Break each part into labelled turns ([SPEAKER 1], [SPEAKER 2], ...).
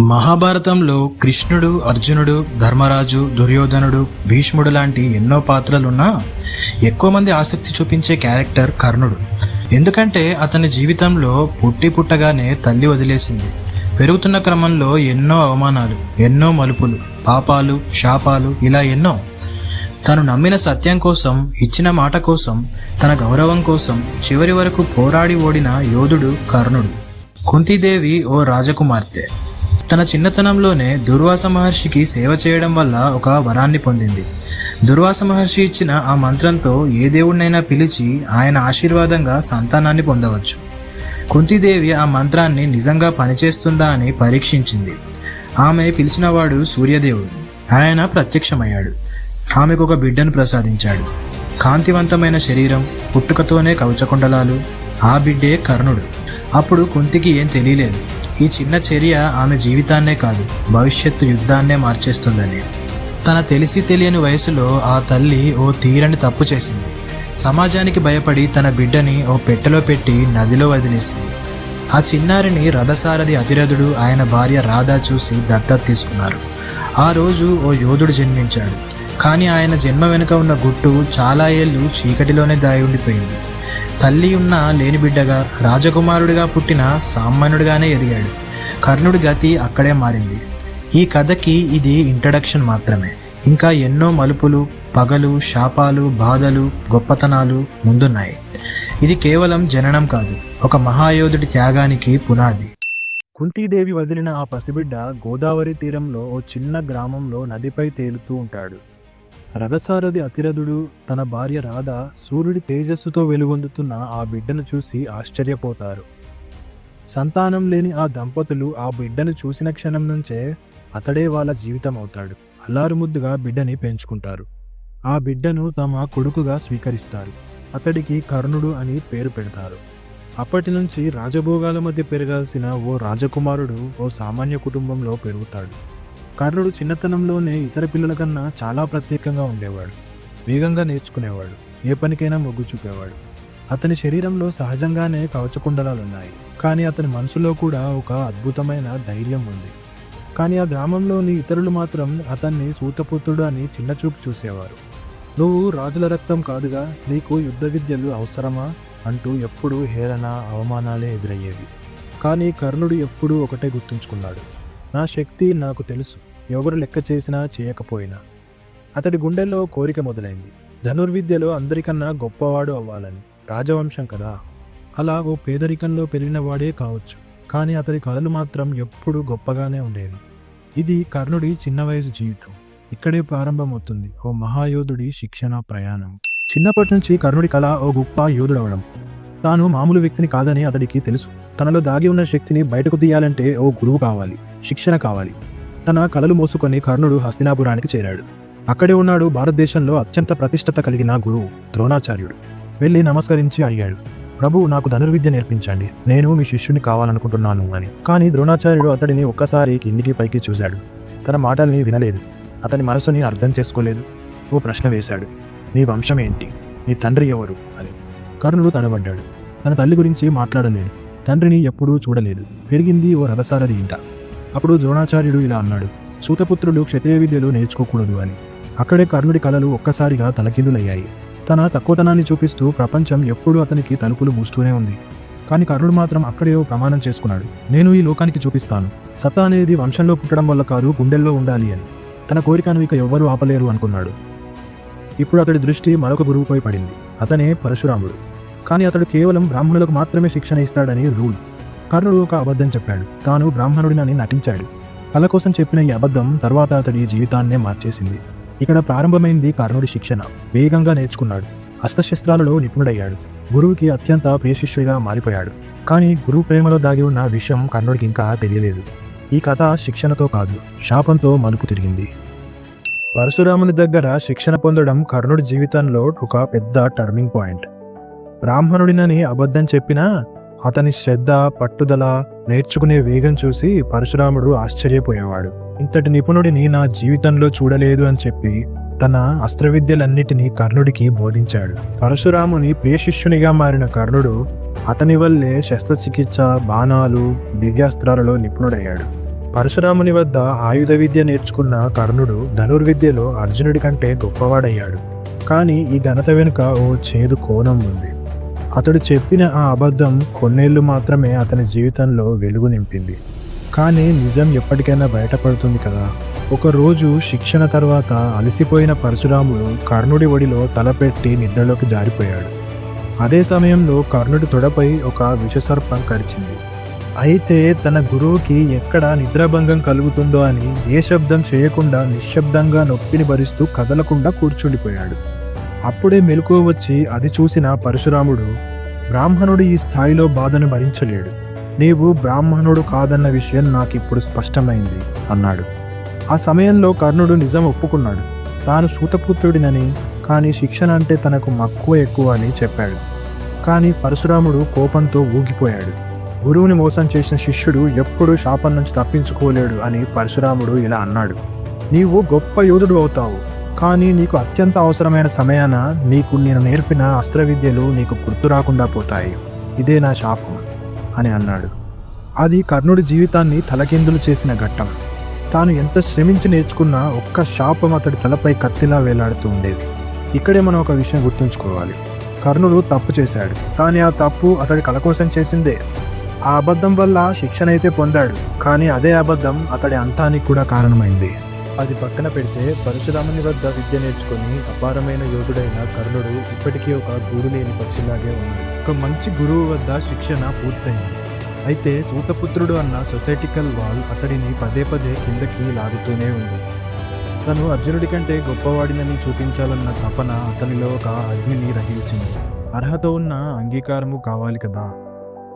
[SPEAKER 1] మహాభారతంలో కృష్ణుడు అర్జునుడు ధర్మరాజు దుర్యోధనుడు భీష్ముడు లాంటి ఎన్నో పాత్రలున్నా ఎక్కువ మంది ఆసక్తి చూపించే క్యారెక్టర్ కర్ణుడు. ఎందుకంటే అతని జీవితంలో పుట్టి పుట్టగానే తల్లి వదిలేసింది. పెరుగుతున్న క్రమంలో ఎన్నో అవమానాలు ఎన్నో మలుపులు పాపాలు శాపాలు ఇలా ఎన్నో. తను నమ్మిన సత్యం కోసం ఇచ్చిన మాట కోసం తన గౌరవం కోసం చివరి వరకు పోరాడి ఓడిన యోధుడు కర్ణుడు. కుంతీదేవి ఓ రాజకుమార్తె. తన చిన్నతనంలోనే దుర్వాస మహర్షికి సేవ చేయడం వల్ల ఒక వరాన్ని పొందింది. దుర్వాస మహర్షి ఇచ్చిన ఆ మంత్రంతో ఏ దేవుడినైనా పిలిచి ఆయన ఆశీర్వాదంగా సంతానాన్ని పొందవచ్చు. కుంతిదేవి ఆ మంత్రాన్ని నిజంగా పనిచేస్తుందా అని పరీక్షించింది. ఆమె పిలిచినవాడు సూర్యదేవుడు. ఆయన ప్రత్యక్షమయ్యాడు. ఆమెకు ఒక బిడ్డను ప్రసాదించాడు. కాంతివంతమైన శరీరం పుట్టుకతోనే కవచకుండలాలు. ఆ బిడ్డే కర్ణుడు. అప్పుడు కుంతికి ఏం తెలియలేదు. ఈ చిన్న చర్య ఆమె జీవితాన్నే కాదు భవిష్యత్తు యుద్ధాన్నే మార్చేస్తుందని. తన తెలిసి తెలియని వయసులో ఆ తల్లి ఓ తీరని తప్పు చేసింది. సమాజానికి భయపడి తన బిడ్డని ఓ పెట్టెలో పెట్టి నదిలో వదిలేసింది. ఆ చిన్నారిని రథసారథి అతిరథుడు ఆయన భార్య రాధా చూసి దత్తత తీసుకున్నారు. ఆ రోజు ఓ యోధుడు జన్మించాడు. కానీ ఆయన జన్మ వెనుక ఉన్న గుట్టు చాలా ఏళ్ళు చీకటిలోనే దాగి ఉండిపోయింది. తల్లి ఉన్న లేని బిడ్డగా రాజకుమారుడిగా పుట్టిన సామాన్యుడిగానే ఎదిగాడు. కర్ణుడి గతి అక్కడే మారింది. ఈ కథకి ఇది ఇంట్రడక్షన్ మాత్రమే. ఇంకా ఎన్నో మలుపులు పగలు శాపాలు బాధలు గొప్పతనాలు ముందున్నాయి. ఇది కేవలం జననం కాదు ఒక మహాయోధుడి త్యాగానికి పునాది. కుంతీదేవి వదిలిన ఆ పసిబిడ్డ గోదావరి తీరంలో ఓ చిన్న గ్రామంలో నదిపై తేలుతూ ఉంటాడు. రథసారథి అతిరథుడు తన భార్య రాధ సూర్యుడి తేజస్సుతో వెలుగొందుతున్న ఆ బిడ్డను చూసి ఆశ్చర్యపోతారు. సంతానం లేని ఆ దంపతులు ఆ బిడ్డను చూసిన క్షణం నుంచే అతడే వాళ్ళ జీవితం అవుతాడు అల్లారుముద్దుగా బిడ్డని పెంచుకుంటారు. ఆ బిడ్డను తమ కొడుకుగా స్వీకరిస్తారు. అతడికి కర్ణుడు అని పేరు పెడతారు. అప్పటి నుంచి రాజభోగాల మధ్య పెరగాల్సిన ఓ రాజకుమారుడు ఓ సామాన్య కుటుంబంలో పెరుగుతాడు. కర్ణుడు చిన్నతనంలోనే ఇతర పిల్లల కన్నా చాలా ప్రత్యేకంగా ఉండేవాడు. వేగంగా నేర్చుకునేవాడు. ఏ పనికైనా మొగ్గు చూపేవాడు. అతని శరీరంలో సహజంగానే కవచకుండలాలున్నాయి. కానీ అతని మనసులో కూడా ఒక అద్భుతమైన ధైర్యం ఉంది. కానీ ఆ గ్రామంలోని ఇతరులు మాత్రం అతన్ని సూతపుత్రుడు అని చిన్నచూపు చూసేవారు. నువ్వు రాజుల రక్తం కాదుగా నీకు యుద్ధ విద్యలు అవసరమా? అంటూ ఎప్పుడూ హేళన అవమానాలే ఎదురయ్యేవి. కానీ కర్ణుడు ఎప్పుడూ ఒకటే గుర్తుంచుకున్నాడు. నా శక్తి నాకు తెలుసు. ఎవరు లెక్క చేసినా చేయకపోయినా. అతడి గుండెల్లో కోరిక మొదలైంది. ధనుర్విద్యలో అందరికన్నా గొప్పవాడు అవ్వాలని. రాజవంశం కదా. అలా ఓ పేదరికంలో పెరిగిన వాడే కావచ్చు. కానీ అతడి కళలు మాత్రం ఎప్పుడూ గొప్పగానే ఉండేవి. ఇది కర్ణుడి చిన్న వయసు జీవితం. ఇక్కడే ప్రారంభమవుతుంది. ఓ మహాయోధుడి శిక్షణ ప్రయాణం. చిన్నప్పటి నుంచి కర్ణుడి కళ ఓ గొప్ప యోధుడవడం. తాను మామూలు వ్యక్తిని కాదని అతడికి తెలుసు. తనలో దాగి ఉన్న శక్తిని బయటకు తీయాలంటే ఓ గురువు కావాలి శిక్షణ కావాలి. తన కలలు మోసుకొని కర్ణుడు హస్తినాపురానికి చేరాడు. అక్కడే ఉన్నాడు భారతదేశంలో అత్యంత ప్రతిష్టత కలిగిన గురువు ద్రోణాచార్యుడు. వెళ్ళి నమస్కరించి అడిగాడు ప్రభు నాకు ధనుర్విద్య నేర్పించండి. నేను మీ శిష్యుని కావాలనుకుంటున్నాను అని. కానీ ద్రోణాచార్యుడు అతడిని ఒక్కసారి కిందికి పైకి చూశాడు. తన మాటల్ని వినలేదు. అతని మనసుని అర్థం చేసుకోలేదు. ఓ ప్రశ్న వేశాడు నీ వంశం ఏంటి? నీ తండ్రి ఎవరు? అని. కర్ణుడు తడబడ్డాడు తన తల్లి గురించి మాట్లాడలేడు తండ్రిని ఎప్పుడూ చూడలేదు. పెరిగింది ఓ రథసారథి ఇంట. అప్పుడు ద్రోణాచార్యుడు ఇలా అన్నాడు. సూతపుత్రులు క్షత్రియ విద్యలు నేర్చుకోకూడదు అని. అక్కడే కర్ణుడి కళలు ఒక్కసారిగా తలకిందులయ్యాయి. తన తక్కువతనాన్ని చూపిస్తూ ప్రపంచం ఎప్పుడూ అతనికి తలుపులు మూస్తూనే ఉంది. కానీ కర్ణుడు మాత్రం అక్కడే ఓ ప్రమాణం చేసుకున్నాడు. నేను ఈ లోకానికి చూపిస్తాను. సత్తా అనేది వంశంలో పుట్టడం వల్ల కాదు గుండెల్లో ఉండాలి అని. తన కోరికను ఇక ఎవ్వరూ ఆపలేరు అనుకున్నాడు. ఇప్పుడు అతడి దృష్టి మరొక గురువుపై పడింది. అతనే పరశురాముడు. కానీ అతడు కేవలం బ్రాహ్మణులకు మాత్రమే శిక్షణ ఇస్తాడని రూల్. కర్ణుడు ఒక అబద్ధం చెప్పాడు. తాను బ్రాహ్మణుడినని నటించాడు. కళ కోసం చెప్పిన ఈ అబద్ధం తర్వాత అతడి జీవితాన్నే మార్చేసింది. ఇక్కడ ప్రారంభమైంది కర్ణుడి శిక్షణ. వేగంగా నేర్చుకున్నాడు. అస్త్రశస్త్రాలలో నిపుణుడయ్యాడు. గురువుకి అత్యంత ప్రియశిష్యుడిగా మారిపోయాడు. కానీ గురువు ప్రేమలో దాగి ఉన్న విషయం కర్ణుడికి ఇంకా తెలియలేదు. ఈ కథ శిక్షణతో కాదు శాపంతో మలుపు తిరిగింది. పరశురాముని దగ్గర శిక్షణ పొందడం కర్ణుడి జీవితంలో ఒక పెద్ద టర్నింగ్ పాయింట్ బ్రాహ్మణుడినని అబద్ధం చెప్పినా అతని శ్రద్ధ పట్టుదల నేర్చుకునే వేగం చూసి పరశురాముడు ఆశ్చర్యపోయేవాడు. ఇంతటి నిపుణుడిని నా జీవితంలో చూడలేదు అని చెప్పి తన అస్త్రవిద్యలన్నిటినీ కర్ణుడికి బోధించాడు. పరశురాముని ప్రియశిష్యునిగా మారిన కర్ణుడు అతని వల్లే శస్త్రచికిత్స బాణాలు దివ్యాస్త్రాలలో నిపుణుడయ్యాడు.
[SPEAKER 2] పరశురాముని వద్ద ఆయుధ విద్య నేర్చుకున్న కర్ణుడు ధనుర్విద్యలో అర్జునుడి కంటే గొప్పవాడయ్యాడు. కానీ ఈ ఘనత వెనుక ఓ చేదు కోణం ఉంది. అతడు చెప్పిన ఆ అబద్ధం కొన్నేళ్ళు మాత్రమే అతని జీవితంలో వెలుగు నింపింది. కానీ నిజం ఎప్పటికైనా బయటపడుతుంది కదా. ఒకరోజు శిక్షణ తర్వాత అలసిపోయిన పరశురాముడు కర్ణుడి ఒడిలో తలపెట్టి నిద్రలోకి జారిపోయాడు. అదే సమయంలో కర్ణుడి తొడపై ఒక విషసర్పం కరిచింది. అయితే తన గురువుకి ఎక్కడ నిద్రాభంగం కలుగుతుందో అని ఏ శబ్దం చేయకుండా నిశ్శబ్దంగా నొప్పిని భరిస్తూ కదలకుండా కూర్చుండిపోయాడు. అప్పుడే మెలకువ వచ్చి అది చూసిన పరశురాముడు బ్రాహ్మణుడు ఈ స్థాయిలో బాధను భరించలేడు. నీవు బ్రాహ్మణుడు కాదన్న విషయం నాకిప్పుడు స్పష్టమైంది అన్నాడు. ఆ సమయంలో కర్ణుడు నిజం ఒప్పుకున్నాడు. తాను సూతపుత్రుడినని కానీ శిక్షణ అంటే తనకు మక్కువ ఎక్కువ అని చెప్పాడు. కానీ పరశురాముడు కోపంతో ఊగిపోయాడు. గురువుని మోసం చేసిన శిష్యుడు ఎప్పుడూ శాపం నుంచి తప్పించుకోలేడు అని పరశురాముడు ఇలా అన్నాడు. నీవు గొప్ప యోధుడు అవుతావు. కానీ నీకు అత్యంత అవసరమైన సమయాన నీకు నేను నేర్పిన అస్త్ర విద్యలు నీకు గుర్తు రాకుండా పోతాయి. ఇదే నా శాపం అని అన్నాడు. అది కర్ణుడి జీవితాన్ని తలకిందులు చేసిన ఘట్టం. తాను ఎంత శ్రమించి నేర్చుకున్నా ఒక్క శాపం అతడి తలపై కత్తిలా వేలాడుతూ ఉండేది. ఇక్కడే మనం ఒక విషయం గుర్తుంచుకోవాలి. కర్ణుడు తప్పు చేశాడు. కానీ ఆ తప్పు అతడి కల కోసం చేసిందే. ఆ అబద్ధం వల్ల శిక్షణ అయితే పొందాడు కానీ అదే అబద్ధం అతడి అంతానికి కూడా కారణమైంది. అది పక్కన పెడితే పరశురాముని వద్ద విద్య నేర్చుకుని అపారమైన యోధుడైన కర్ణుడు ఇప్పటికీ ఒక గురు లేని పక్షిలాగే ఉన్నాడు. ఒక మంచి గురువు వద్ద శిక్షణ పూర్తయింది. అయితే సూతపుత్రుడు అన్న సొసైటికల్ వాల్ అతడిని పదే పదే కిందకి లాగుతూనే ఉంది. తను అర్జునుడి కంటే గొప్పవాడినని చూపించాలన్న తపన అతనిలో ఒక అగ్నిని రగిల్చింది అర్హత ఉన్న అంగీకారము కావాలి కదా.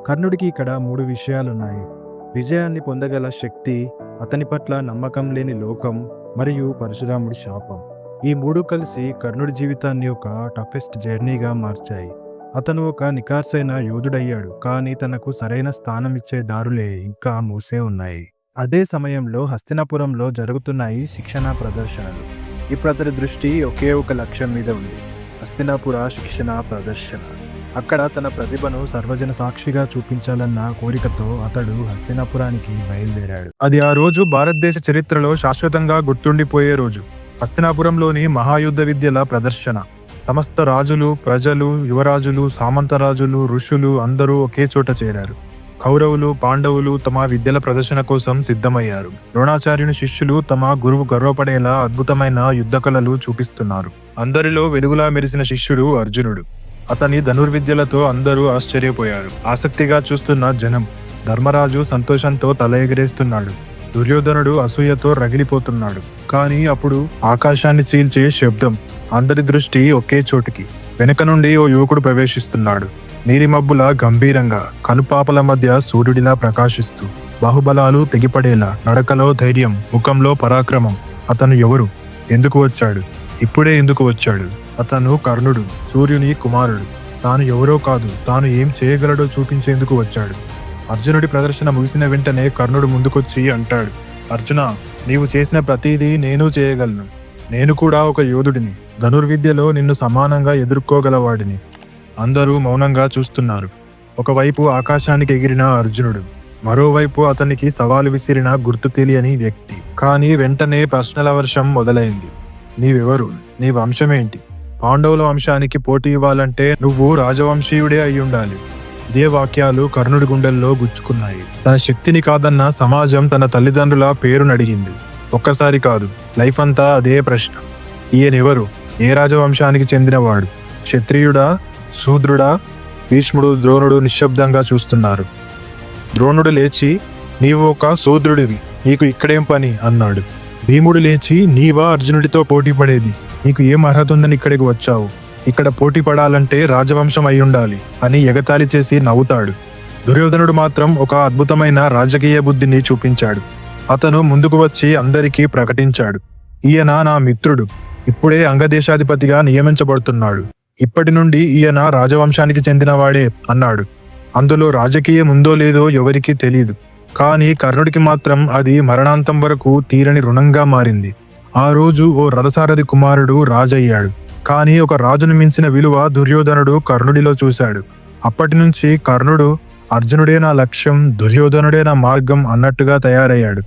[SPEAKER 2] కర్ణుడికి ఇక్కడ మూడు విషయాలున్నాయి. విజయాన్ని పొందగల శక్తి అతని పట్ల నమ్మకం లేని లోకం మరియు పరశురాముడి శాపం. ఈ మూడు కలిసి కర్ణుడి జీవితాన్ని ఒక టఫెస్ట్ జర్నీగా మార్చాయి. అతను ఒక నికార్సైన యోధుడయ్యాడు కానీ తనకు సరైన స్థానం ఇచ్చే దారులే ఇంకా మూసే ఉన్నాయి. అదే సమయంలో హస్తినాపురంలో జరుగుతున్నాయి శిక్షణ ప్రదర్శనలు. ఇప్పుడు అతని దృష్టి ఒకే ఒక లక్ష్యం మీద ఉంది హస్తినాపుర శిక్షణ ప్రదర్శన. అక్కడ తన ప్రతిభను సర్వజన సాక్షిగా చూపించాలన్న కోరికతో అతడు హస్తినాపురానికి బయలుదేరాడు. అది ఆ రోజు భారతదేశ చరిత్రలో శాశ్వతంగా గుర్తుండిపోయే రోజు. హస్తినాపురంలోని మహాయుద్ధ విద్యల ప్రదర్శన. సమస్త రాజులు ప్రజలు యువరాజులు సామంతరాజులు ఋషులు అందరూ ఒకే చోట చేరారు. కౌరవులు పాండవులు తమ విద్యల ప్రదర్శన కోసం సిద్ధమయ్యారు. ద్రోణాచార్యుని శిష్యులు తమ గురువు గర్వపడేలా అద్భుతమైన యుద్ధ కళలు చూపిస్తున్నారు. అందరిలో వెలుగులా మెరిసిన శిష్యుడు అర్జునుడు. అతని ధనుర్విద్యలతో అందరూ ఆశ్చర్యపోయారు. ఆసక్తిగా చూస్తున్న జనం ధర్మరాజు సంతోషంతో తల ఎగిరేస్తున్నాడు. దుర్యోధనుడు అసూయతో రగిలిపోతున్నాడు. కానీ అప్పుడు ఆకాశాన్ని చీల్చే శబ్దం అందరి దృష్టి ఒకే చోటుకి. వెనక నుండి ఓ యువకుడు ప్రవేశిస్తున్నాడు. నీలిమబ్బుల గంభీరంగా కనుపాపల మధ్య సూర్యుడిలా ప్రకాశిస్తూ బాహుబలాలు తెగిపడేలా నడకలో ధైర్యం ముఖంలో పరాక్రమం. అతను ఎవరు? ఎందుకు వచ్చాడు? ఇప్పుడే ఎందుకు వచ్చాడు? అతను కర్ణుడు సూర్యుని కుమారుడు. తాను ఎవరో కాదు తాను ఏం చేయగలడో చూపించేందుకు వచ్చాడు. అర్జునుడి ప్రదర్శన ముగిసిన వెంటనే కర్ణుడు ముందుకొచ్చి అంటాడు అర్జున నీవు చేసిన ప్రతిదీ నేను చేయగలను. నేను కూడా ఒక యోధుడిని. ధనుర్విద్యలో నిన్ను సమానంగా ఎదుర్కోగలవాడిని. అందరూ మౌనంగా చూస్తున్నారు. ఒకవైపు ఆకాశానికి ఎగిరిన అర్జునుడు మరోవైపు అతనికి సవాలు విసిరిన గుర్తు తెలియని వ్యక్తి. కానీ వెంటనే ప్రశ్నల వర్షం మొదలైంది. నీవెవరు? నీ వంశమేంటి పాండవుల వంశానికి పోటీ ఇవ్వాలంటే నువ్వు రాజవంశీయుడే అయి ఉండాలి. ఇదే వాక్యాలు కర్ణుడి గుండెల్లో గుచ్చుకున్నాయి. తన శక్తిని కాదన్న సమాజం తన తల్లిదండ్రుల పేరును అడిగింది. ఒక్కసారి కాదు లైఫ్ అంతా అదే ప్రశ్న. ఈయనెవరు ఏ రాజవంశానికి చెందినవాడు? క్షత్రియుడా? శూద్రుడా? భీష్ముడు ద్రోణుడు నిశ్శబ్దంగా చూస్తున్నారు. ద్రోణుడు లేచి నీవు ఒక శూద్రుడివి నీకు ఇక్కడేం పని? అన్నాడు. భీముడు లేచి నీవా అర్జునుడితో పోటీ పడేది. నీకు ఏం అర్హత ఉందని ఇక్కడికి వచ్చావు? ఇక్కడ పోటీ పడాలంటే రాజవంశం అయి ఉండాలి అని ఎగతాళి చేసి నవ్వుతాడు. దుర్యోధనుడు మాత్రం ఒక అద్భుతమైన రాజకీయ బుద్ధిని చూపించాడు. అతను ముందుకు వచ్చి అందరికీ ప్రకటించాడు. ఈయన నా మిత్రుడు. ఇప్పుడే అంగదేశాధిపతిగా నియమించబడుతున్నాడు. ఇప్పటి నుండి ఈయన రాజవంశానికి చెందినవాడే అన్నాడు. అందులో రాజకీయం ఉందో లేదో ఎవరికీ తెలియదు కానీ కర్ణుడికి మాత్రం అది మరణాంతం వరకు తీరని రుణంగా మారింది. ఆ రోజు ఓ రథసారథి కుమారుడు రాజయ్యాడు. కానీ ఒక రాజును మించిన విలువ దుర్యోధనుడు కర్ణుడిలో చూశాడు. అప్పటి నుంచి కర్ణుడు అర్జునుడే నా లక్ష్యం దుర్యోధనుడే నా మార్గం అన్నట్టుగా తయారయ్యాడు.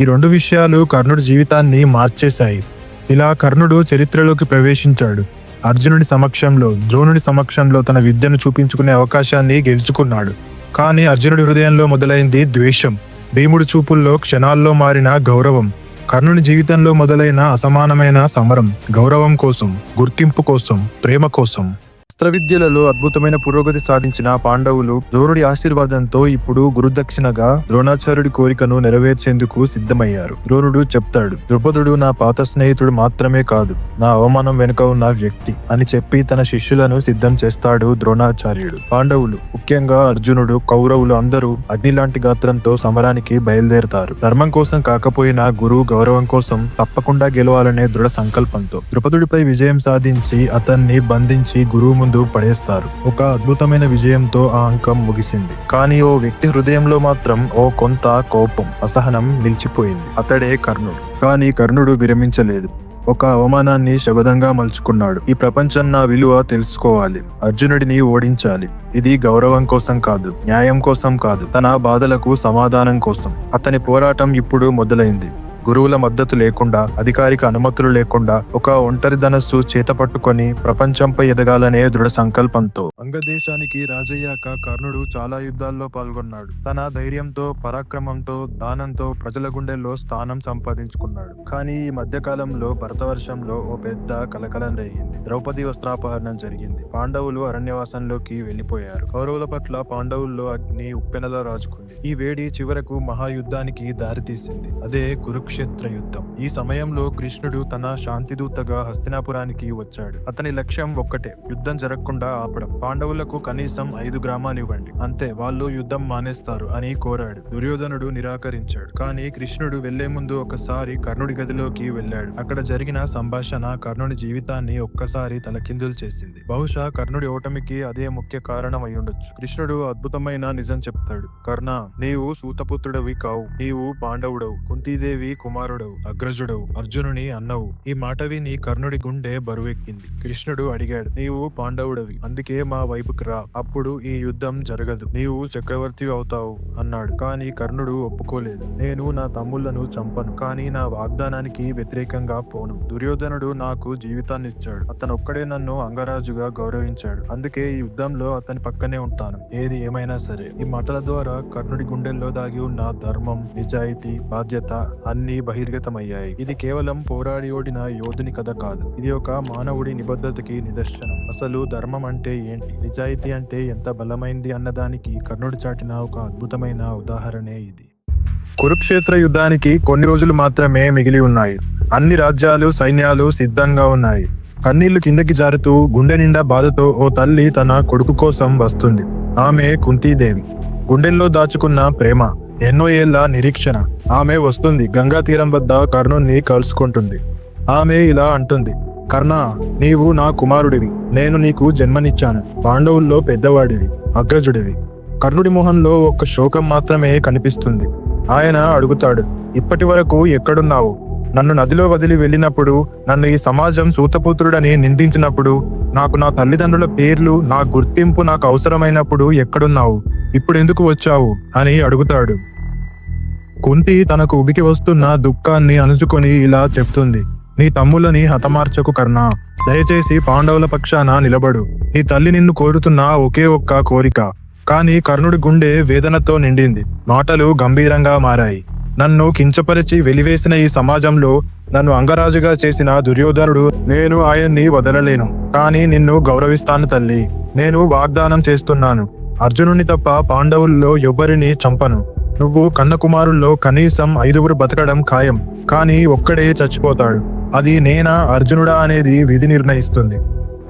[SPEAKER 2] ఈ రెండు విషయాలు కర్ణుడి జీవితాన్ని మార్చేశాయి. ఇలా కర్ణుడు చరిత్రలోకి ప్రవేశించాడు. అర్జునుడి సమక్షంలో ద్రోణుడి సమక్షంలో తన విద్యను చూపించుకునే అవకాశాన్ని గెలుచుకున్నాడు. కానీ అర్జునుడి హృదయంలో మొదలైంది ద్వేషం. భీముడి చూపుల్లో క్షణాల్లో మారిన గౌరవం. కర్ణుని జీవితంలో మొదలైన అసమానమైన సమరం గౌరవం కోసం గుర్తింపు కోసం ప్రేమ కోసం అస్త్ర విద్యలలో అద్భుతమైన పురోగతి సాధించిన పాండవులు ద్రోణుడి ఆశీర్వాదంతో ఇప్పుడు గురుదక్షిణగా ద్రోణాచార్యుడి కోరికను నెరవేర్చేందుకు సిద్ధమయ్యారు. ద్రోణుడు చెప్తాడు ద్రుపదుడు నా పాత స్నేహితుడు మాత్రమే కాదు నా అవమానం వెనుక ఉన్న వ్యక్తి అని చెప్పి తన శిష్యులను సిద్ధం చేస్తాడు ద్రోణాచార్యుడు. పాండవులు ముఖ్యంగా అర్జునుడు కౌరవులు అందరూ అగ్ని లాంటి గాత్రంతో సమరానికి బయలుదేరతారు. ధర్మం కోసం కాకపోయినా గురువు గౌరవం కోసం తప్పకుండా గెలవాలనే దృఢ సంకల్పంతో. ద్రుపదుడిపై విజయం సాధించి అతన్ని బంధించి గురువు ముందు పడేస్తారు. ఒక అద్భుతమైన విజయంతో ఆ అంకం ముగిసింది. కానీ ఓ వ్యక్తి హృదయంలో మాత్రం ఓ కొంత కోపం అసహనం నిలిచిపోయింది. అతడే కర్ణుడు. కానీ కర్ణుడు విరమించలేదు. ఒక అవమానాన్ని శబదంగా మలుచుకున్నాడు. ఈ ప్రపంచం నా విలువ తెలుసుకోవాలి. అర్జునుడిని ఓడించాలి. ఇది గౌరవం కోసం కాదు న్యాయం కోసం కాదు. తన బాధలకు సమాధానం కోసం. అతని పోరాటం ఇప్పుడు మొదలైంది. గురువుల మద్దతు లేకుండా అధికారిక అనుమతులు లేకుండా ఒక ఒంటరి ధనస్సు చేత పట్టుకొని ప్రపంచంపై ఎదగాలనే దృఢ సంకల్పంతో అంగదేశానికి రాజయ్యాక కర్ణుడు చాలా యుద్ధాల్లో పాల్గొన్నాడు. తన ధైర్యంతో పరాక్రమంతో దానంతో ప్రజల గుండెల్లో స్థానం సంపాదించుకున్నాడు. కానీ ఈ మధ్యకాలంలో భరతవర్షంలో ఓ పెద్ద కలకలం రేగింది. ద్రౌపది వస్త్రాపహరణం జరిగింది. పాండవులు అరణ్యవాసంలోకి వెళ్ళిపోయారు కౌరవుల పట్ల పాండవుల్లో అగ్ని ఉప్పెనలో రాజుకుంది. ఈ వేడి చివరకు మహాయుద్ధానికి దారితీసింది. అదే కురుక్షేత్ర యుద్ధం. ఈ సమయంలో కృష్ణుడు తన శాంతిదూతగా హస్తినాపురానికి వచ్చాడు. అతని లక్ష్యం ఒక్కటే యుద్ధం జరగకుండా ఆపడం. పాండవులకు కనీసం ఐదు గ్రామాలు ఇవ్వండి. అంతే వాళ్ళు యుద్ధం మానేస్తారు అని కోరాడు. దుర్యోధనుడు నిరాకరించాడు. కానీ కృష్ణుడు వెళ్ళే ముందు ఒకసారి కర్ణుడి గదిలోకి వెళ్ళాడు. అక్కడ జరిగిన సంభాషణ కర్ణుడి జీవితాన్ని ఒక్కసారి తలకిందులు చేసింది. బహుశా కర్ణుడి ఓటమికి అదే ముఖ్య కారణం అయి ఉండొచ్చు. కృష్ణుడు అద్భుతమైన నిజం చెప్తాడు. కర్ణ నీవు సూతపుత్రుడవి కావు. నీవు పాండవుడవు. కుంతీదేవి కుమారుడవు. అగ్రజుడవు. అర్జునుని అన్నవు. ఈ మాట విని కర్ణుడి గుండె బరువెక్కింది. కృష్ణుడు అడిగాడు. నీవు పాండవుడవి. అందుకే మా వైపుకి రా. అప్పుడు ఈ యుద్ధం జరగదు. నీవు చక్రవర్తి అవుతావు అన్నాడు. కానీ కర్ణుడు ఒప్పుకోలేదు. నేను నా తమ్ముళ్ళను చంపను. కానీ నా వాగ్దానానికి వ్యతిరేకంగా పోను. దుర్యోధనుడు నాకు జీవితాన్ని ఇచ్చాడు. అతను ఒక్కడే నన్ను అంగరాజుగా గౌరవించాడు. అందుకే ఈ యుద్ధంలో అతని పక్కనే ఉంటాను. ఏది ఏమైనా సరే. ఈ మాటల ద్వారా కర్ణుడి గుండెల్లో దాగి ఉన్న ధర్మం నిజాయితీ బాధ్యత అన్ని బహిర్గతమయ్యాయి. ఇది కేవలం పోరాడి ఓడిన యోధుని కథ కాదు. ఇది ఒక మానవుడి నిబద్ధతకి నిదర్శనం. అసలు ధర్మం అంటే ఏంటి? నిజాయితీ అంటే ఎంత బలమైంది అన్నదానికి కర్ణుడు చాటిన ఒక అద్భుతమైన ఉదాహరణే ఇది. కురుక్షేత్ర యుద్ధానికి కొన్ని రోజులు మాత్రమే మిగిలి ఉన్నాయి. అన్ని రాజ్యాలు సైన్యాలు సిద్ధంగా ఉన్నాయి. కన్నీళ్ళు కిందకి జారుతూ గుండె నిండా బాధతో ఓ తల్లి తన కొడుకు కోసం వస్తుంది. ఆమె కుంతీదేవి. గుండెల్లో దాచుకున్న ప్రేమ ఎన్నో ఏళ్ళ నిరీక్షణ. ఆమె వస్తుంది గంగా తీరం వద్ద కర్ణుణ్ణి కలుసుకుంటుంది ఆమె ఇలా అంటుంది కర్ణ నీవు నా కుమారుడివి. నేను నీకు జన్మనిచ్చాను. పాండవుల్లో పెద్దవాడివి అగ్రజుడివి. కర్ణుడి మొహంలో ఒక్క శోకం మాత్రమే కనిపిస్తుంది. ఆయన అడుగుతాడు ఇప్పటి వరకు ఎక్కడున్నావు? నన్ను నదిలో వదిలి వెళ్ళినప్పుడు నన్ను ఈ సమాజం సూతపుత్రుడని నిందించినప్పుడు నాకు నా తల్లిదండ్రుల పేర్లు నా గుర్తింపు నాకు అవసరమైనప్పుడు ఎక్కడున్నావు? ఇప్పుడు ఎందుకు వచ్చావు? అని అడుగుతాడు. కుంతి తనకు ఉబికి వస్తున్న దుఃఖాన్ని అణుచుకొని ఇలా చెప్తుంది. నీ తమ్ములని హతమార్చకు కర్ణా. దయచేసి పాండవుల పక్షాన నిలబడు. నీ తల్లి నిన్ను కోరుతున్న ఒకే ఒక్క కోరిక. కానీ కర్ణుడి గుండె వేదనతో నిండింది. మాటలు గంభీరంగా మారాయి. నన్ను కించపరిచి వెలివేసిన ఈ సమాజంలో నన్ను అంగరాజుగా చేసిన దుర్యోధనుడు నేను ఆయన్ని వదలలేను. కానీ నిన్ను గౌరవిస్తాను తల్లి. నేను వాగ్దానం చేస్తున్నాను. అర్జునుని తప్ప పాండవుల్లో ఎవ్వరిని చంపను. నువ్వు కన్నకుమారుల్లో కనీసం ఐదుగురు బతకడం ఖాయం. కానీ ఒక్కడే చచ్చిపోతాడు. అది నేనా అర్జునుడా అనేది విధి నిర్ణయిస్తుంది.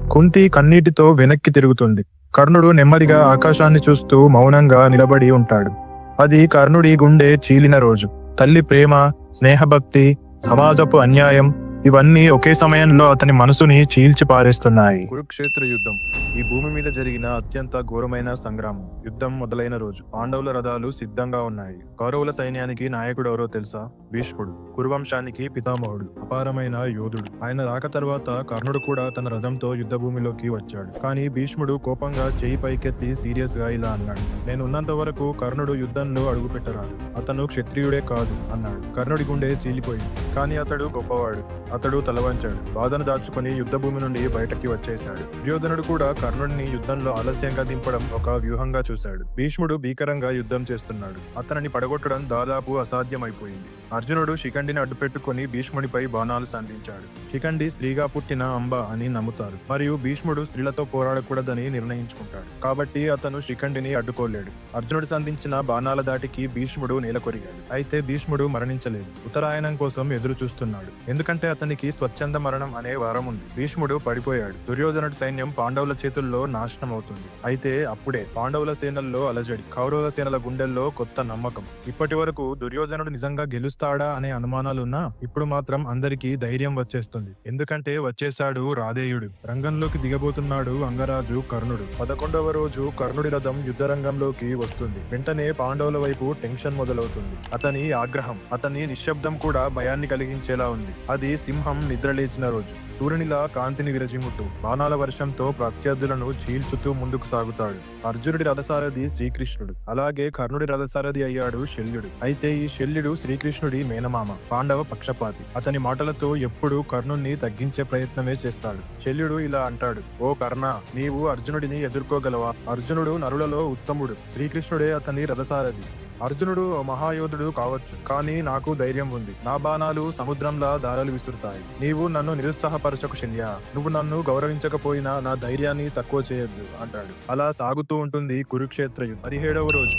[SPEAKER 2] కుంతి కన్నీటితో వెనక్కి తిరుగుతుంది. కర్ణుడు నెమ్మదిగా ఆకాశాన్ని చూస్తూ మౌనంగా నిలబడి ఉంటాడు. అది కర్ణుడి గుండె చీలిన రోజు. తల్లి ప్రేమ స్నేహభక్తి సమాజపు అన్యాయం ఇవన్నీ ఒకే సమయంలో అతని మనసుని చీల్చి పారేస్తున్నాయి.
[SPEAKER 3] కురుక్షేత్ర యుద్ధం. ఈ భూమి మీద జరిగిన అత్యంత ఘోరమైన సంగ్రామం. యుద్ధం మొదలైన రోజు. పాండవుల రథాలు సిద్ధంగా ఉన్నాయి. కౌరవుల సైన్యానికి నాయకుడు ఎవరో తెలుసా? భీష్ముడు. కురువంశానికి పితామహుడు. అపారమైన యోధుడు. ఆయన రాక తర్వాత కర్ణుడు కూడా తన రథంతో యుద్ధ భూమిలోకి వచ్చాడు. కానీ భీష్ముడు కోపంగా చేయి పైకెత్తి సీరియస్గా ఇలా అన్నాడు. నేను ఉన్నంత వరకు కర్ణుడు యుద్ధంలో అడుగుపెట్టరాదు. అతను క్షత్రియుడే కాదు అన్నాడు. కర్ణుడి గుండె చీలిపోయింది. కానీ అతడు గొప్పవాడు. అతడు తలవంచాడు. బాధను దాచుకుని యుద్ధభూమి నుండి బయటకి వచ్చేశాడు. దుర్యోధనుడు కూడా కర్ణుడిని యుద్ధంలో ఆలస్యంగా దింపడం ఒక వ్యూహంగా చూశాడు. భీష్ముడు భీకరంగా యుద్ధం చేస్తున్నాడు. అతనిని పడగొట్టడం దాదాపు అసాధ్యమైపోయింది. అర్జునుడు శిఖండిని అడ్డుపెట్టుకుని భీష్ముడిపై బాణాలు సంధించాడు. శిఖండి స్త్రీగా పుట్టిన అంబ అని నమ్ముతారు. మరియు భీష్ముడు స్త్రీలతో పోరాడకూడదని నిర్ణయించుకుంటాడు. కాబట్టి అతను శిఖండిని అడ్డుకోలేడు. అర్జునుడు సంధించిన బాణాల దాటికి భీష్ముడు నేలకొరిగాడు. అయితే భీష్ముడు మరణించలేదు. ఉత్తరాయణం కోసం ఎదురు చూస్తున్నాడు ఎందుకంటే అతనికి స్వచ్ఛంద మరణం అనే వరం ఉంది. భీష్ముడు పడిపోయాడు. దుర్యోధనుడి సైన్యం పాండవుల చేతుల్లో నాశనం అవుతుంది అయితే అప్పుడే పాండవుల సేనల్లో అలజడి కౌరవుల సేనల గుండెల్లో కొత్త నమ్మకం. ఇప్పటి వరకు దుర్యోధనుడు నిజంగా గెలుస్తాడు అనే అనుమానాలున్నా ఇప్పుడు మాత్రం అందరికీ ధైర్యం వచ్చేస్తుంది. ఎందుకంటే వచ్చేశాడు రాధేయుడు. రంగంలోకి దిగబోతున్నాడు అంగరాజు కర్ణుడు. పదకొండవ రోజు కర్ణుడి రథం యుద్ధ రంగంలోకి వస్తుంది. వెంటనే పాండవుల వైపు టెన్షన్ మొదలవుతుంది. అతని ఆగ్రహం అతని నిశ్శబ్దం కూడా భయాన్ని కలిగించేలా ఉంది. అది సింహం నిద్రలేచిన రోజు. సూర్యునిలా కాంతిని విరజిముట్టు బాణాల వర్షంతో ప్రత్యర్థులను చీల్చుతూ ముందుకు సాగుతాడు. అర్జునుడి రథసారథి శ్రీకృష్ణుడు. అలాగే కర్ణుడి రథసారథి అయ్యాడు శల్యుడు. అయితే ఈ శల్యుడు శ్రీకృష్ణుడి మేనమామ పాండవ పక్షపాతి. అతని మాటలతో ఎప్పుడూ కర్ణుణ్ణి తగ్గించే ప్రయత్నమే చేస్తాడు. శల్యుడు ఇలా అంటాడు ఓ కర్ణ నీవు అర్జునుడిని ఎదుర్కోగలవా? అర్జునుడు నరులలో ఉత్తముడు శ్రీకృష్ణుడే అతని రథసారథి. అర్జునుడు ఓ మహాయోధుడు కావచ్చు కానీ నాకు ధైర్యం ఉంది. నా బాణాలు సముద్రంలా దారాలు విసురుతాయి. నీవు నన్ను నిరుత్సాహపరచకు శల్య. నువ్వు నన్ను గౌరవించకపోయినా నా ధైర్యాన్ని తక్కువ చేయొద్దు అంటాడు. అలా సాగుతూ ఉంటుంది కురుక్షేత్ర యుద్ధం పదిహేడవ రోజు.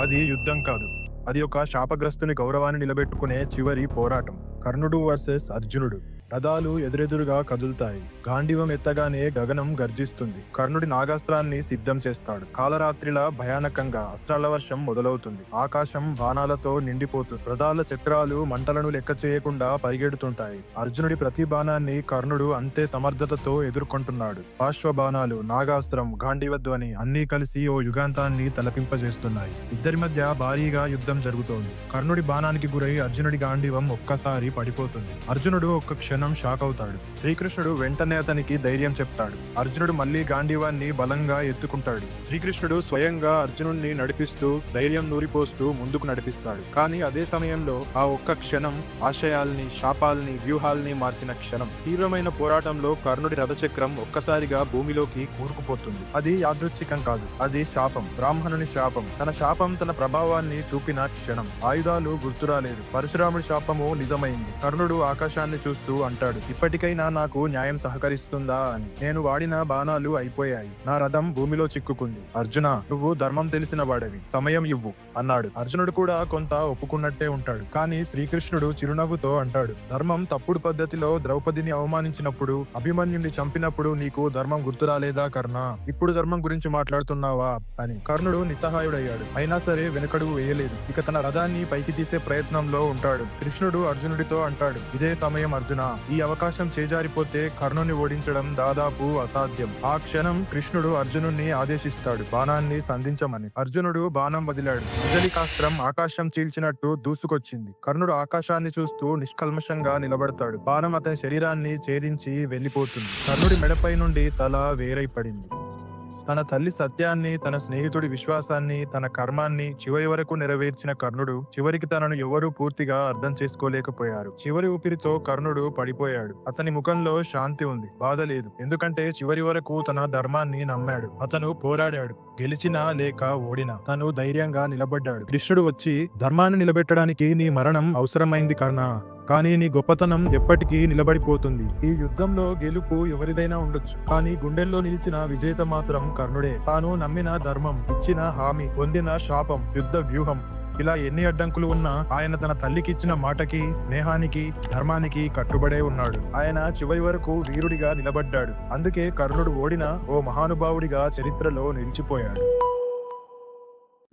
[SPEAKER 3] అది యుద్ధం కాదు. అది ఒక శాపగ్రస్తుని గౌరవాన్ని నిలబెట్టుకునే చివరి పోరాటం. కర్ణుడు వర్సెస్ అర్జునుడు. రథాలు ఎదురెదురుగా కదులుతాయి. గాండివం ఎత్తగానే గగనం గర్జిస్తుంది. కర్ణుడి నాగాస్త్రాన్ని సిద్ధం చేస్తాడు. కాలరాత్రిలా భయానకంగా అస్త్రాల వర్షం మొదలవుతుంది. ఆకాశం బాణాలతో నిండిపోతుంది రథాల చక్రాలు మంటలను లెక్క చేయకుండా పరిగెడుతుంటాయి. అర్జునుడి ప్రతి బాణాన్ని కర్ణుడు అంతే సమర్థతతో ఎదుర్కొంటున్నాడు. పార్శ్వ బాణాలు నాగాస్త్రం గాండివధ్వని అన్నీ కలిసి ఓ యుగాంతాన్ని తలపింపజేస్తున్నాయి. ఇద్దరి మధ్య భారీగా యుద్ధం జరుగుతోంది. కర్ణుడి బాణానికి గురై అర్జునుడి గాండివం ఒక్కసారి పడిపోతుంది. అర్జునుడు ఒక్క క్షణం షాక్ అవుతాడు. శ్రీకృష్ణుడు వెంటనే అతనికి ధైర్యం చెప్తాడు. అర్జునుడు మళ్ళీ గాంధీవాన్ని బలంగా ఎత్తుకుంటాడు. శ్రీకృష్ణుడు స్వయంగా అర్జునుడిని నడిపిస్తూ ధైర్యం నూరిపోస్తూ ముందుకు నడిపిస్తాడు. కానీ అదే సమయంలో ఆ ఒక్క క్షణం ఆశయాల్ని శాపాల్ని వ్యూహాల్ని మార్చిన క్షణం. తీవ్రమైన పోరాటంలో కర్ణుడి రథచక్రం ఒక్కసారిగా భూమిలోకి కూరుకుపోతుంది. అది యాదృచ్ఛికం కాదు. అది శాపం. బ్రాహ్మణుని శాపం. తన శాపం తన ప్రభావాన్ని చూపిన క్షణం. ఆయుధాలు గుర్తురాలేదు. పరశురాముడి శాపము నిజమైంది. కర్ణుడు ఆకాశాన్ని చూస్తూ అంటాడు. ఇప్పటికైనా నాకు న్యాయం సహకరిస్తుందా అని. నేను వాడిన బాణాలు అయిపోయాయి. నా రథం భూమిలో చిక్కుకుంది. అర్జున నువ్వు ధర్మం తెలిసిన వాడవి. సమయం ఇవ్వు అన్నాడు. అర్జునుడు కూడా కొంత ఒప్పుకున్నట్టే ఉంటాడు. కానీ శ్రీకృష్ణుడు చిరునవ్వుతో అంటాడు. ధర్మం తప్పుడు పద్ధతిలో ద్రౌపదిని అవమానించినప్పుడు అభిమన్యుని చంపినప్పుడు నీకు ధర్మం గుర్తురాలేదా కర్ణ? ఇప్పుడు ధర్మం గురించి మాట్లాడుతున్నావా? అని. కర్ణుడు నిస్సహాయుడయ్యాడు. అయినా సరే వెనుకడుగు వేయలేదు. ఇక తన రథాన్ని పైకి తీసే ప్రయత్నంలో ఉంటాడు. కృష్ణుడు అర్జునుడితో అంటాడు. ఇదే సమయం అర్జున. ఈ అవకాశం చేజారిపోతే కర్ణుని ఓడించడం దాదాపు అసాధ్యం. ఆ క్షణం కృష్ణుడు అర్జునుడిని ఆదేశిస్తాడు. బాణాన్ని సంధించమని. అర్జునుడు బాణం వదిలాడు. అంజలికాస్త్రం ఆకాశం చీల్చినట్టు దూసుకొచ్చింది. కర్ణుడు ఆకాశాన్ని చూస్తూ నిష్కల్మషంగా నిలబడతాడు. బాణం అతని శరీరాన్ని ఛేదించి వెళ్ళిపోతుంది కర్ణుడి మెడపై నుండి తల వేరై పడింది తన తల్లి సత్యాన్ని తన స్నేహితుడి విశ్వాసాన్ని తన కర్మాన్ని చివరి వరకు నెరవేర్చిన కర్ణుడు చివరికి తనను ఎవరూ పూర్తిగా అర్థం చేసుకోలేకపోయారు. చివరి ఊపిరితో కర్ణుడు పడిపోయాడు. అతని ముఖంలో శాంతి ఉంది. బాధ లేదు. ఎందుకంటే చివరి వరకు తన ధర్మాన్ని నమ్మాడు. అతను పోరాడాడు. గెలిచినా లేక ఓడినా తను ధైర్యంగా నిలబడ్డాడు. కృష్ణుడు వచ్చి ధర్మాన్ని నిలబెట్టడానికి నీ మరణం అవసరమైంది కర్ణ. కానీ నీ గొప్పతనం ఎప్పటికీ నిలబడిపోతుంది. ఈ యుద్ధంలో గెలుపు ఎవరిదైనా ఉండొచ్చు. కానీ గుండెల్లో నిలిచిన విజేత మాత్రం కర్ణుడే. తాను నమ్మిన ధర్మం ఇచ్చిన హామీ పొందిన శాపం యుద్ధ వ్యూహం. ఇలా ఎన్ని అడ్డంకులు ఉన్నా ఆయన తన తల్లికిచ్చిన మాటకి స్నేహానికి ధర్మానికి కట్టుబడే ఉన్నాడు. ఆయన చివరి వరకు వీరుడిగా నిలబడ్డాడు. అందుకే కర్ణుడు ఓడిన ఓ మహానుభావుడిగా చరిత్రలో నిలిచిపోయాడు.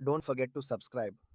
[SPEAKER 4] Don't forget to subscribe.